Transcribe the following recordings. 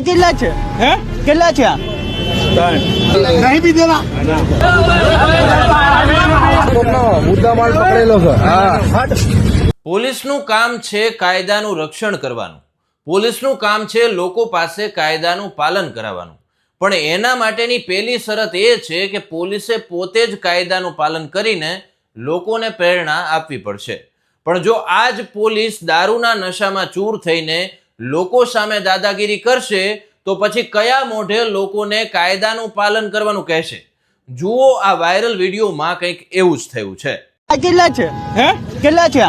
કેટલા છે? હે? કેટલા છે? નહીં પીધેલા? મુદ્દા માલ પકડેલો છે હા પોલીસનું કામ છે કાયદાનું રક્ષણ કરવાનું. પોલીસનું કામ છે લોકો પાસે કાયદાનું પાલન કરાવવાનું. પણ એના માટેની પહેલી શરત એ છે કે પોલીસે પોતે જ કાયદાનું પાલન કરીને લોકોને પ્રેરણા આપવી પડશે. પણ જો આજ પોલીસ દારૂના નશામાં ચૂર થઈને લોકો સામે દાદાગીરી કરશે તો પછી કયા મોઢે લોકોને કાયદાનું પાલન કરવાનું કહેશે? જુઓ આ વાયરલ વિડીયોમાં કંઈક એવું જ થયું છે. કેટલા છે? હે? કેટલા છે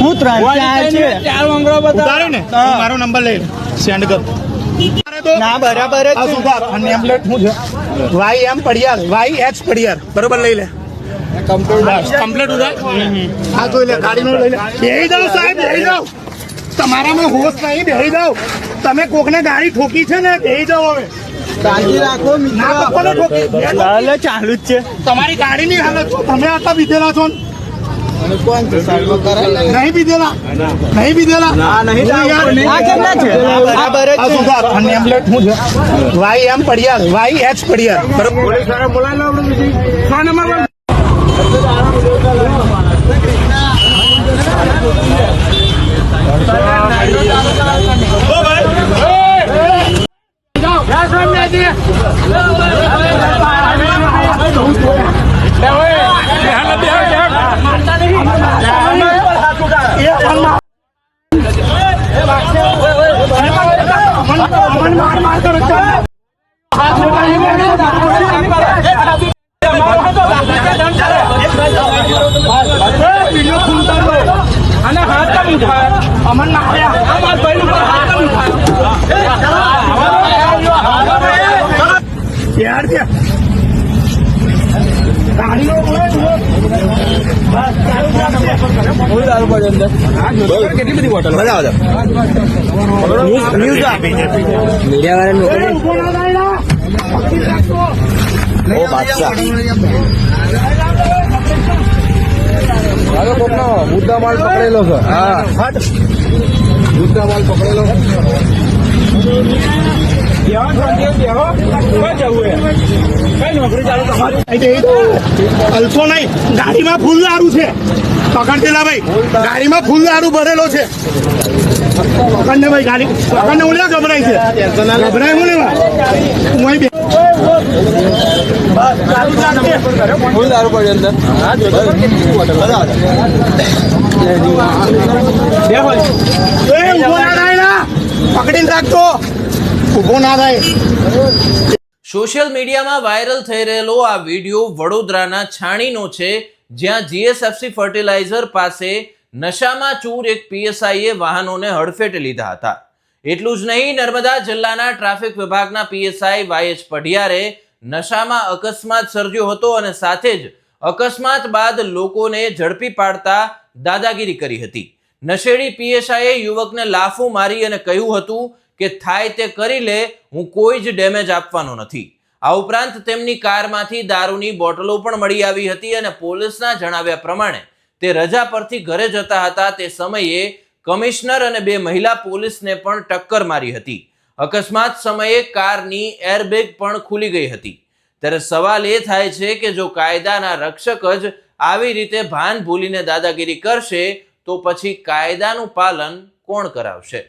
હું ત્રણ ચાર છે. ચાર મંગળો ઉતારે ને. મારો નંબર લઈ સેન્ડ કર. ના બરાબર જ અને નેમ હું છે? Y M Padiyar. Y H Padiyar. બરોબર લઈ લે. કમ્પ્લીટ કમ્પ્લીટ ઉધાર. હા જોઈ લે ગાડીનો લઈ લે. બેહી જાવ સાહેબ બેહી જાઓ. તમારામાં હોશ નહીં બેહી જાઓ. તમે કોકને ગાડી ઠોકી છે ને બેહી જાઓ હવે. ના ચાલુ જ છે. તમારી ગાડીની હાલત તમે આટલા પીધેલા છો ને? નહીં પીધેલા નહીં પીધેલા Y M Padiyar Y H Padiyar બરોબર અમન માર માર કરો છો. એ, વીડિયો કરો. અને હાથ કેમ અમન માર્યા. આ માર ભાઈનું પર હાથ કેમ ઉઠાય? યાર છે. હવે કોકનો મુદ્દા માલ પકડેલો છે. હા. મુદ્દા માલ પકડેલો. અલસો નહીં ગાડીમાં ફૂલ દારૂ છે પકડ દેલા ભાઈ ગાડીમાં ફૂલ દારૂ ભરેલો છે પકડને ભાઈ ગાડી પકડને હું ઉલ્યા ગભરાય છે ગભરાય હું લેવા પકડીને રાખતો ઊભો ના થાય. સોશિયલ મીડિયામાં વાયરલ થઈ રહેલો આ વીડિયો વડોદરાના છાણીનો છે, જ્યાં જીએસએફસી ફર્ટિલાઇઝર પાસે નશામાં ચૂર એક પીએસઆઈએ વાહનોને હડફેટે લીધા હતા. એટલું જ નહીં, નર્મદા જિલ્લાના ટ્રાફિક વિભાગના પીએસઆઈ વાયએચ પઢિયારે નશામાં અકસ્માત સર્જ્યો હતો અને સાથે જ અકસ્માત બાદ લોકોને ઝડપી પાડતા દાદાગીરી કરી હતી. નશેડી પીએસઆઈએ યુવકને લાફો મારી અને કહ્યું હતું કે થાય તે કરી લે, હું કોઈ જ ડેમેજ આપવાનો નથી. આ ઉપરાંત તેમની કારમાંથી દારૂની બોટલો પણ મળી આવી હતી અને પોલીસના જણાવ્યા પ્રમાણે તે રજા પરથી ઘરે જતા હતા. તે સમયે કમિશનર અને બે મહિલા પોલીસને પણ ટક્કર મારી હતી. અકસ્માત સમયે કારની એરબેગ પણ ખુલી ગઈ હતી. ત્યારે સવાલ એ થાય છે કે જો કાયદાના રક્ષક જ આવી રીતે ભાન ભૂલીને દાદાગીરી કરશે, તો પછી કાયદાનું પાલન કોણ કરાવશે?